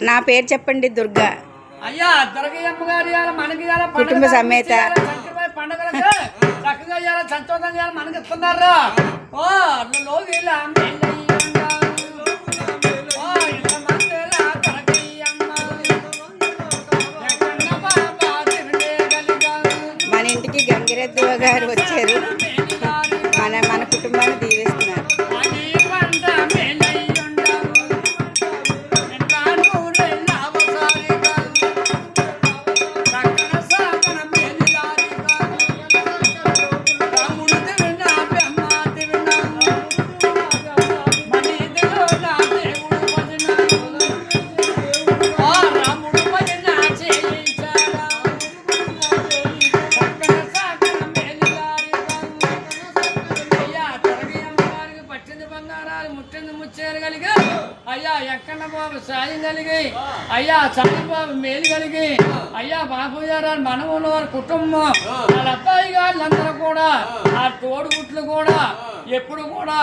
నా పేరు చెప్పండి దుర్గా అయ్యా దొరకయ్యమ్మ గారు ఇవాళ మనకి ఇవాళ కుటుంబ సమేత. ఇవాళ సంక్రమణ పండగలకి చక్కగా ఇవాళ సంతోషంగా ఇవాళ మనకి ఇస్తున్నారు ఓ. మన ఇంటికి గంగిరెద్దు గారు ప్రాణాలు ముట్టింది ముచ్చేరు కలిగి అయ్యా ఎక్కడ బాబు సాయం కలిగి అయ్యా సాయం బాబు మేలు కలిగి అయ్యా బాబు గారు మనములు వారి కుటుంబం వాళ్ళ అబ్బాయి గారులందరూ కూడా ఆ తోడుగుట్లు కూడా ఎప్పుడు కూడా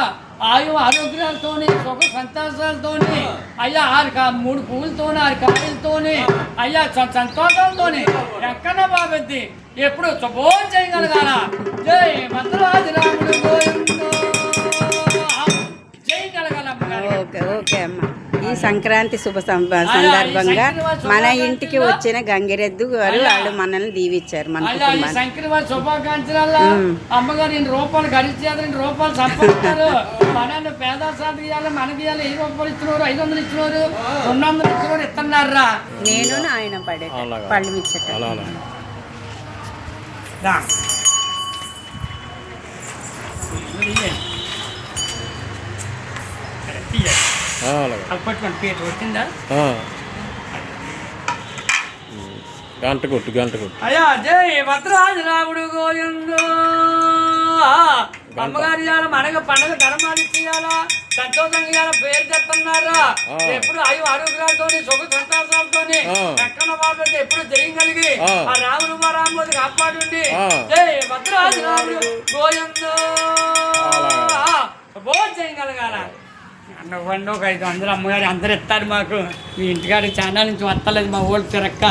ఆయు ఆరోగ్యాలతోని సుఖ సంతోషాలతోని అయ్యా ఆరికి ఆ మూడు పూలతోని ఆరి కాయలతోని అయ్యా స- సంతోషంతోని ఎక్కడ బాబెద్ది ఎప్పుడు శుభోం చేయగలగాల జై భద్రాజి రాముడు సంక్రాంతి శుభ సం- సందర్భంగా మన ఇంటికి వచ్చిన గంగిరెద్దు గారు వాళ్ళు మనల్ని దీవిచ్చారు మన శుభాకాంక్షల అమ్మగారు ఇన్ని రూపాయలు రూపాయలు సంపాదించారు. మనల్ని పేద సాధి ఇవ్వాలి మనకి ఇవ్వాలి ఏ రూపాయలు ఇచ్చినారు ఐదు వందలు ఇచ్చినారు రెండు వందలు ఇచ్చినారు ఇస్తున్నారా నేను ఆయన పడే పళ్ళు మిచ్చట రా. పట్టుకోండి పీట వచ్చిందా గంట కొట్టు గంట కొట్టు. అయ్యా జై భద్రాజు రాముడు గోవిందో. అమ్మగారి ఇవాళ మనకు పండుగ ధర్మాలు ఇచ్చేయాలా? సంతోషంగా ఇవాళ పేరు చెప్తున్నారా. ఎప్పుడు అయ్యో ఆరోగ్యాలతో సుఖ సంతోషాలతో. ఎక్కడ బాబు ఎప్పుడు జయగలిగి ఆ. ఆ రాముడు మా రాముడు కాపాడుండి. జై భద్రాజు రాముడు గోవిందో. నువ్వండి ఒక ఐదు వందలు అమ్మగారు అందరు ఇస్తారు మాకు. మీ ఇంటికాడ చాలా నుంచి వస్తలేదు మా ఊళ్ళు తిరక్క.